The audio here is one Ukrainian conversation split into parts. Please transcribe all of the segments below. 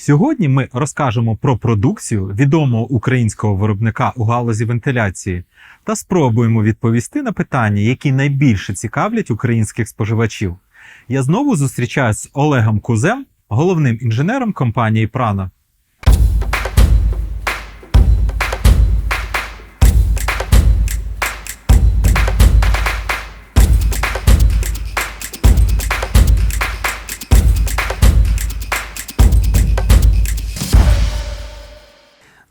Сьогодні ми розкажемо про продукцію відомого українського виробника у галузі вентиляції та спробуємо відповісти на питання, які найбільше цікавлять українських споживачів. Я знову зустрічаюсь з Олегом Кузем, головним інженером компанії Прана.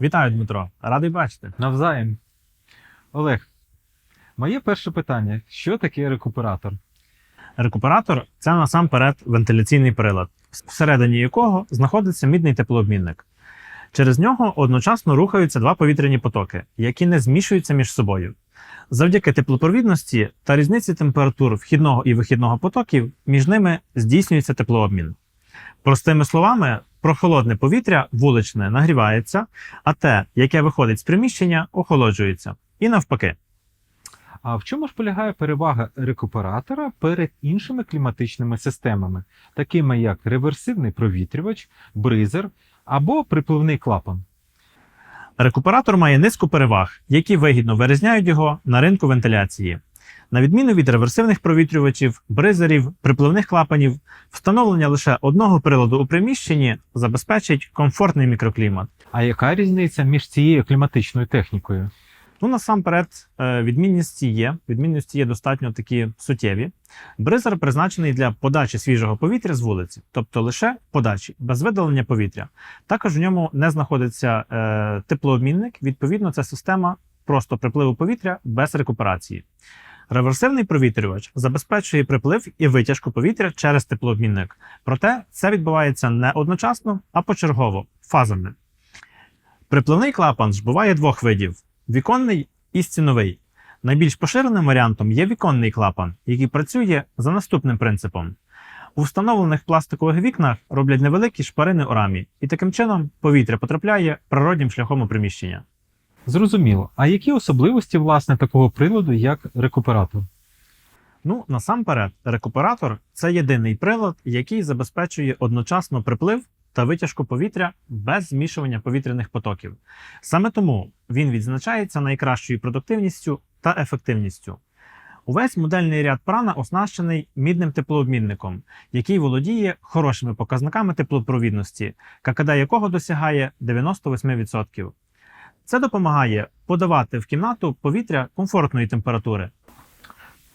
Вітаю, Дмитро. Радий бачити. Навзаєм. Олег, моє перше питання: що таке рекуператор? Рекуператор це насамперед вентиляційний прилад, всередині якого знаходиться мідний теплообмінник. Через нього одночасно рухаються два повітряні потоки, які не змішуються між собою. Завдяки теплопровідності та різниці температур вхідного і вихідного потоків між ними здійснюється теплообмін. Простими словами, прохолодне повітря вуличне нагрівається, а те, яке виходить з приміщення, охолоджується. І навпаки. А в чому ж полягає перевага рекуператора перед іншими кліматичними системами, такими як реверсивний провітрювач, бризер або припливний клапан? Рекуператор має низку переваг, які вигідно вирізняють його на ринку вентиляції. На відміну від реверсивних провітрювачів, бризерів, припливних клапанів, встановлення лише одного приладу у приміщенні забезпечить комфортний мікроклімат. А яка різниця між цією кліматичною технікою? Ну, насамперед, е, відмінності є. Відмінності є достатньо такі суттєві. Бризер призначений для подачі свіжого повітря з вулиці, тобто лише подачі, без видалення повітря. Також в ньому не знаходиться е, теплообмінник. Відповідно, це система просто припливу повітря без рекуперації. Реверсивний провітрювач забезпечує приплив і витяжку повітря через теплообмінник. Проте це відбувається не одночасно, а почергово, фазами. Припливний клапан ж буває двох видів: віконний і стіновий. Найбільш поширеним варіантом є віконний клапан, який працює за наступним принципом. У встановлених пластикових вікнах роблять невеликі шпарини у рамі, і таким чином повітря потрапляє природнім шляхом у приміщення. Зрозуміло. А які особливості власне такого приладу, як рекуператор? Ну, насамперед, рекуператор це єдиний прилад, який забезпечує одночасно приплив та витяжку повітря без змішування повітряних потоків. Саме тому він відзначається найкращою продуктивністю та ефективністю. Увесь модельний ряд прана оснащений мідним теплообмінником, який володіє хорошими показниками теплопровідності, ККД якого досягає 98%. Це допомагає подавати в кімнату повітря комфортної температури.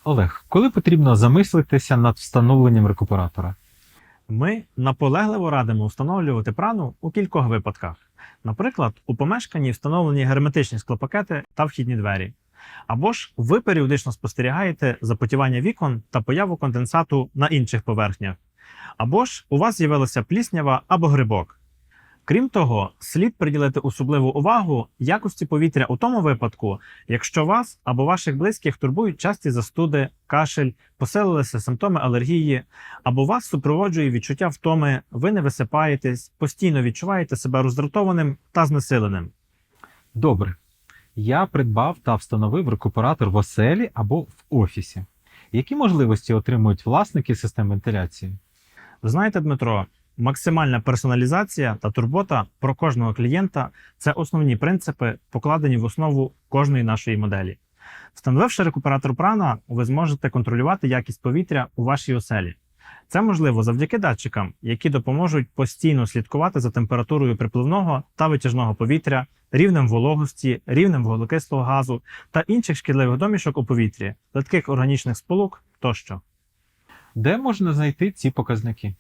Олег, коли потрібно замислитися над встановленням рекуператора? Ми наполегливо радимо встановлювати прану у кількох випадках. Наприклад, у помешканні встановлені герметичні склопакети та вхідні двері. Або ж ви періодично спостерігаєте запотівання вікон та появу конденсату на інших поверхнях. Або ж у вас з'явилася пліснява або грибок. Крім того, слід приділити особливу увагу якості повітря у тому випадку, якщо вас або ваших близьких турбують часті застуди, кашель, посилилися симптоми алергії, або вас супроводжує відчуття втоми, ви не висипаєтесь, постійно відчуваєте себе роздратованим та знесиленим. Добре. Я придбав та встановив рекуператор в оселі або в офісі. Які можливості отримують власники систем вентиляції? Ви знаєте, Дмитро, максимальна персоналізація та турбота про кожного клієнта це основні принципи, покладені в основу кожної нашої моделі. Встановивши рекуператор прана, ви зможете контролювати якість повітря у вашій оселі. Це можливо завдяки датчикам, які допоможуть постійно слідкувати за температурою припливного та витяжного повітря, рівнем вологості, рівнем вуглекислого газу та інших шкідливих домішок у повітрі, литких органічних сполук тощо. Де можна знайти ці показники?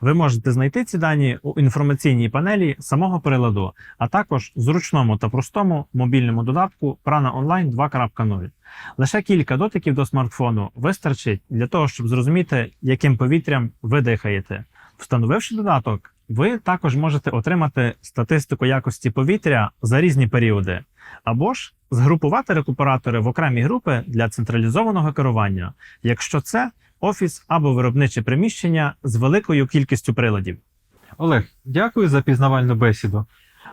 Ви можете знайти ці дані у інформаційній панелі самого приладу, а також в зручному та простому мобільному додатку Prana Online 2.0. Лише кілька дотиків до смартфону вистачить для того, щоб зрозуміти, яким повітрям ви дихаєте. Встановивши додаток, ви також можете отримати статистику якості повітря за різні періоди, або ж згрупувати рекуператори в окремі групи для централізованого керування, якщо це офіс або виробниче приміщення з великою кількістю приладів. Олег, дякую за пізнавальну бесіду.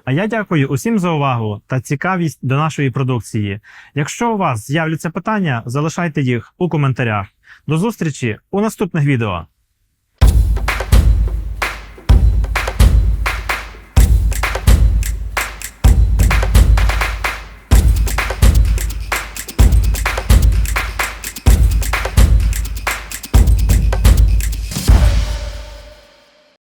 А я дякую усім за увагу та цікавість до нашої продукції. Якщо у вас з'являться питання, залишайте їх у коментарях. До зустрічі у наступних відео.